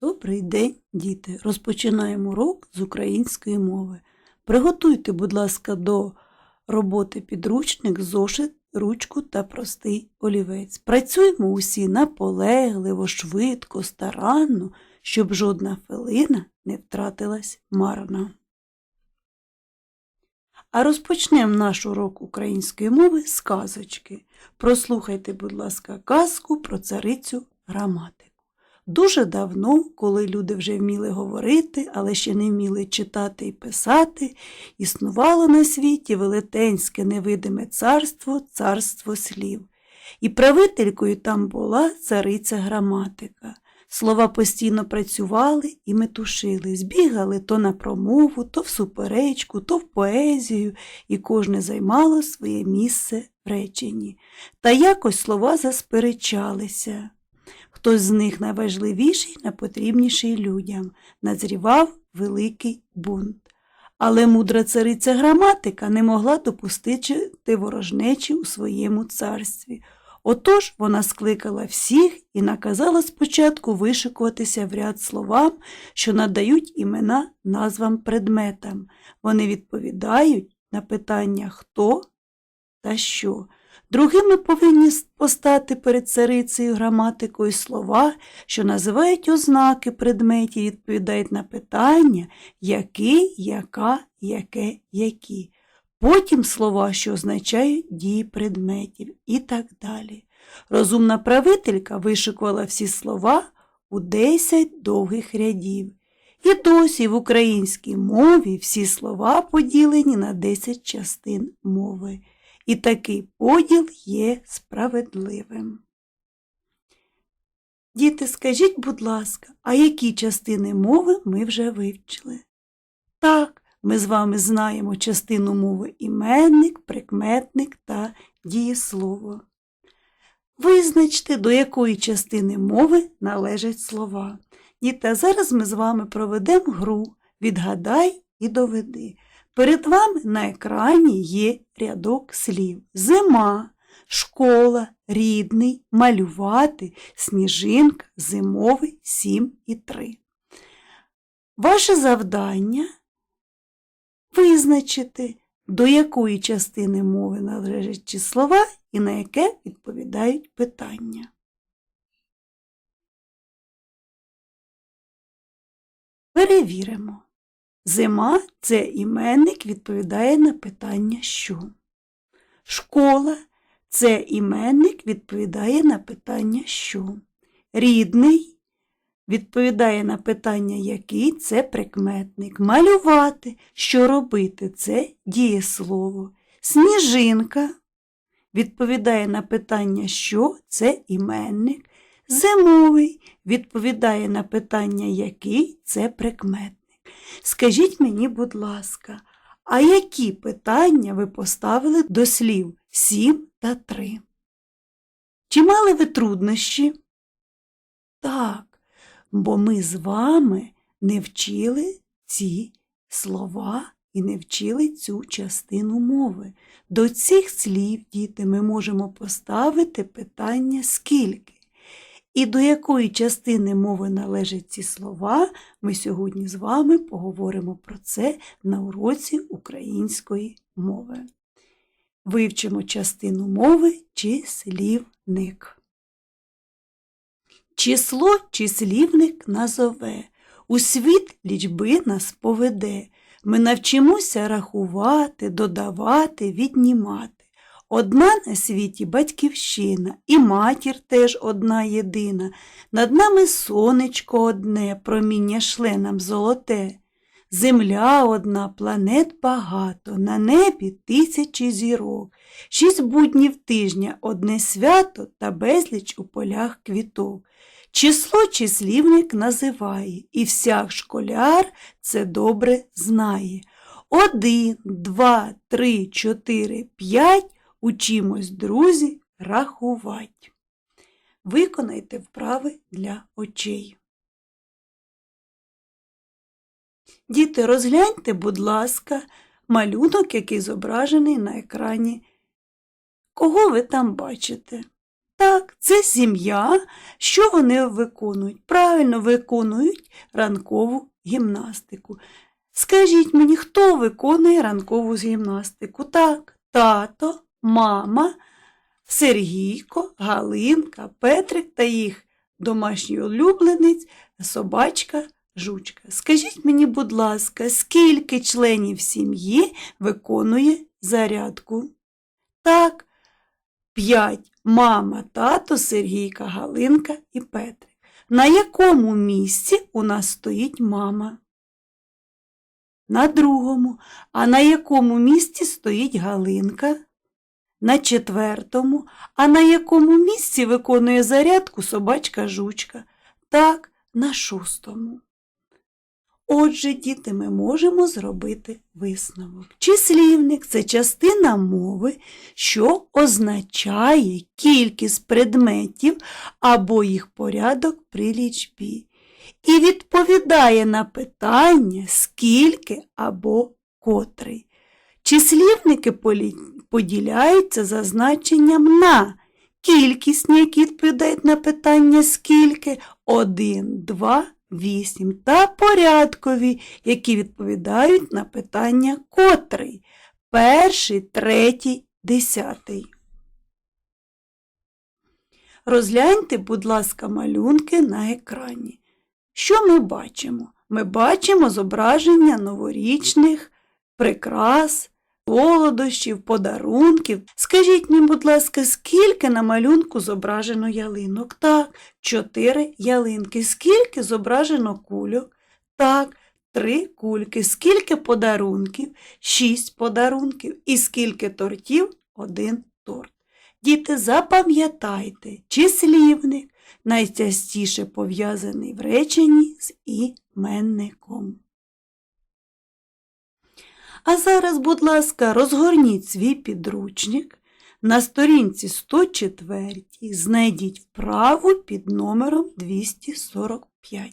Добрий день, діти! Розпочинаємо урок з української мови. Приготуйте, будь ласка, до роботи підручник, зошит, ручку та простий олівець. Працюємо усі наполегливо, швидко, старанно, щоб жодна хвилина не втратилась марно. А розпочнемо наш урок української мови з казочки. Прослухайте, будь ласка, казку про царицю граматику. Дуже давно, коли люди вже вміли говорити, але ще не вміли читати і писати, існувало на світі велетенське невидиме царство, царство слів. І правителькою там була цариця граматика. Слова постійно працювали і метушили, збігали то на промову, то в суперечку, то в поезію, і кожне займало своє місце в реченні. Та якось слова засперечалися. Хтось з них найважливіший, найпотрібніший людям, назрівав великий бунт. Але мудра цариця граматика не могла допустити ворожнечі у своєму царстві. Отож вона скликала всіх і наказала спочатку вишикуватися в ряд словам, що надають імена назвам предметам. Вони відповідають на питання хто та що. Другими повинні постати перед царицею граматикою слова, що називають ознаки предметів, відповідають на питання який, яка, яке, які. Потім слова, що означають дії предметів і так далі. Розумна правителька вишикувала всі слова у 10 довгих рядів. І досі в українській мові всі слова поділені на 10 частин мови. І такий поділ є справедливим. Діти, скажіть, будь ласка, а які частини мови ми вже вивчили? Так, ми з вами знаємо частину мови іменник, прикметник та дієслово. Визначте, до якої частини мови належать слова. Діти, а зараз ми з вами проведемо гру Відгадай і доведи. Перед вами на екрані є рядок слів зима, школа, рідний, малювати, сніжинка, зимовий, сім і три. Ваше завдання визначити, до якої частини мови належать слова і на яке відповідають питання. Перевіримо. Зима це іменник відповідає на питання що. Школа це іменник відповідає на питання що. Рідний відповідає на питання який це прикметник. Малювати, що робити це дієслово. Сніжинка відповідає на питання що це іменник. Зимовий відповідає на питання який це прикметник. Скажіть мені, будь ласка, а які питання ви поставили до слів сім та три? Чи мали ви труднощі? Так, бо ми з вами не вчили ці слова і не вчили цю частину мови. До цих слів, діти, ми можемо поставити питання скільки. І до якої частини мови належать ці слова, ми сьогодні з вами поговоримо про це на уроці української мови. Вивчимо частину мови числівник. Число числівник назове, у світ лічби нас поведе. Ми навчимося рахувати, додавати, віднімати. Одна на світі батьківщина, і матір теж одна єдина. Над нами сонечко одне, проміння шле нам золоте. Земля одна, планет багато, на небі тисячі зірок, шість буднів тижня, одне свято та безліч у полях квіток. Число числівник називає, і всяк школяр це добре знає. Один, два, три, чотири, п'ять. Учимось, друзі, рахувати. Виконайте вправи для очей. Діти, розгляньте, будь ласка, малюнок, який зображений на екрані. Кого ви там бачите? Так, це сім'я. Що вони виконують? Правильно виконують ранкову гімнастику. Скажіть мені, хто виконує ранкову гімнастику? Так, тато, мама, Сергійко, Галинка, Петрик та їх домашній улюбленець, собачка, жучка. Скажіть мені, будь ласка, скільки членів сім'ї виконує зарядку? Так, п'ять. Мама, тато, Сергійка, Галинка і Петрик. На якому місці у нас стоїть мама? На другому. А на якому місці стоїть Галинка? На четвертому. А на якому місці виконує зарядку собачка жучка? Так, на шостому. Отже, діти, ми можемо зробити висновок. Числівник це частина мови, що означає кількість предметів або їх порядок при лічбі. І відповідає на питання скільки або котрий. Числівники поділяються за значенням на кількісні, які відповідають на питання скільки, 1, 2, 8 та порядкові, які відповідають на питання котрий, перший, третій, десятий. Розгляньте, будь ласка, малюнки на екрані. Що ми бачимо? Ми бачимо зображення новорічних прикрас, солодощів, подарунків. Скажіть мені, будь ласка, скільки на малюнку зображено ялинок? Так, чотири ялинки. Скільки зображено кульок? Так, три кульки. Скільки подарунків? Шість подарунків. І скільки тортів? Один торт. Діти, запам'ятайте, числівник найчастіше пов'язаний в реченні з іменником. А зараз, будь ласка, розгорніть свій підручник. На сторінці 104 знайдіть вправу під номером 245.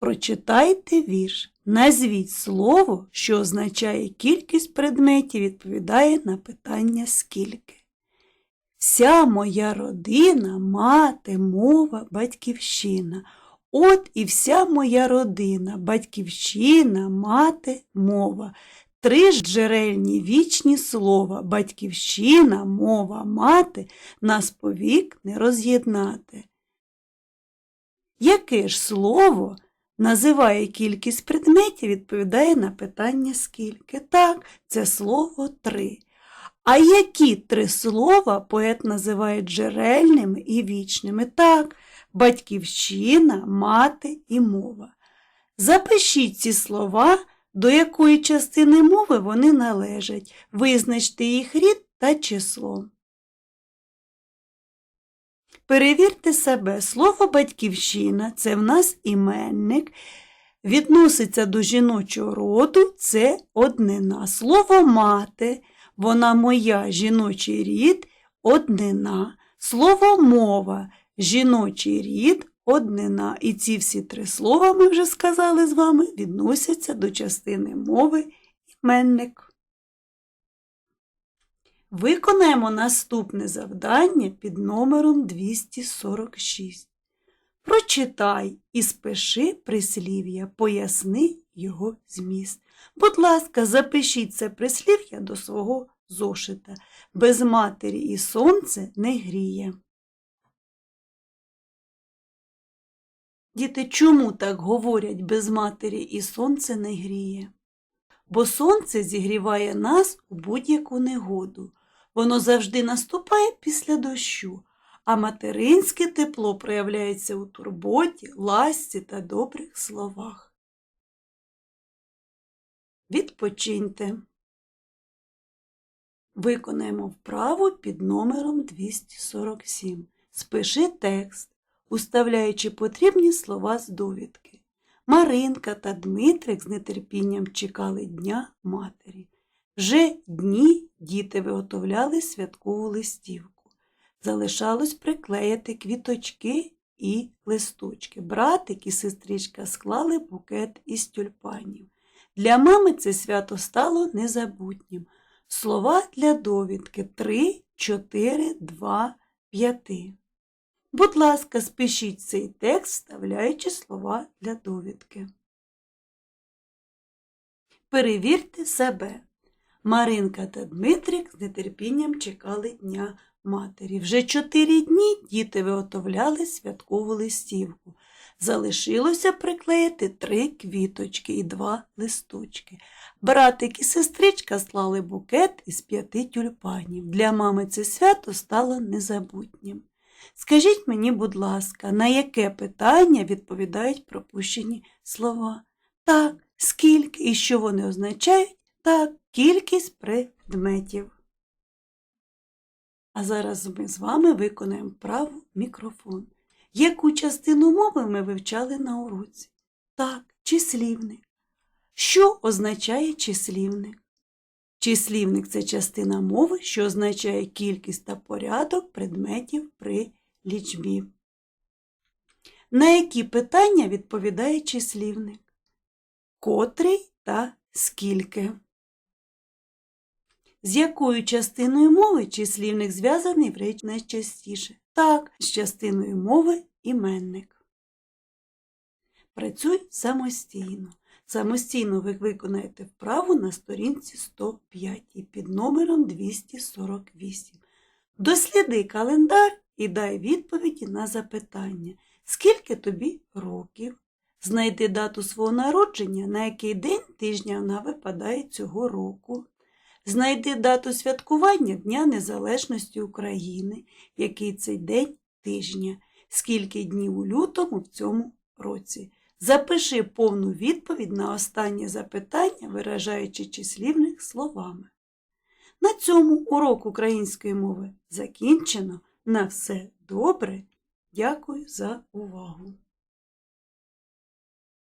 Прочитайте вірш. Назвіть слово, що означає кількість предметів, відповідає на питання скільки. Вся моя родина, мати, мова, батьківщина. От і вся моя родина, батьківщина, мати, мова. Три ж джерельні вічні слова, батьківщина, мова, мати, нас повік не роз'єднати. Яке ж слово називає кількість предметів, відповідає на питання скільки? Так, це слово три. А які три слова поет називає джерельними і вічними? Так, батьківщина, мати і мова. Запишіть ці слова, до якої частини мови вони належать, визначте їх рід та число. Перевірте себе, слово батьківщина це в нас іменник, відноситься до жіночого роду це однина. Слово мати, вона моя жіночий рід, однина. Слово мова, жіночий рід, однина. І ці всі три слова, ми вже сказали з вами, відносяться до частини мови іменник. Виконаємо наступне завдання під номером 246. Прочитай і спиши прислів'я, поясни його зміст. Будь ласка, запишіть це прислів'я до свого зошита. Без матері і сонце не гріє. Діти, чому так говорять без матері і сонце не гріє? Бо сонце зігріває нас у будь-яку негоду. Воно завжди наступає після дощу, а материнське тепло проявляється у турботі, ласці та добрих словах. Відпочиньте. Виконаємо вправу під номером 247. Спиши текст, уставляючи потрібні слова з довідки. Маринка та Дмитрик з нетерпінням чекали Дня матері. Вже дні діти виготовляли святкову листівку. Залишалось приклеїти квіточки і листочки. Братик і сестричка склали букет із тюльпанів. Для мами це свято стало незабутнім. Слова для довідки три 4, 2, 5. Будь ласка, спишіть цей текст, вставляючи слова для довідки. Перевірте себе. Маринка та Дмитрик з нетерпінням чекали Дня матері. Вже чотири дні діти виготовляли святкову листівку. Залишилося приклеїти три квіточки і два листочки. Братик і сестричка склали букет із п'яти тюльпанів. Для мами це свято стало незабутнім. Скажіть мені, будь ласка, на яке питання відповідають пропущені слова? Так, скільки і що вони означають? Так, кількість предметів. А зараз ми з вами виконаємо вправу мікрофон. Яку частину мови ми вивчали на уроці? Так, числівник. Що означає числівник? Числівник це частина мови, що означає кількість та порядок предметів при лічбі. На які питання відповідає числівник? Котрий та скільки? З якою частиною мови числівник зв'язаний в речі найчастіше? Так, з частиною мови іменник. Працюй самостійно. Самостійно ви виконаєте вправу на сторінці 105 під номером 248. Досліди календар і дай відповіді на запитання. Скільки тобі років? Знайди дату свого народження, на який день тижня вона випадає цього року. Знайди дату святкування Дня Незалежності України, який цей день тижня, скільки днів у лютому в цьому році. Запиши повну відповідь на останнє запитання, виражаючи числівник словами. На цьому урок української мови закінчено. На все добре. Дякую за увагу!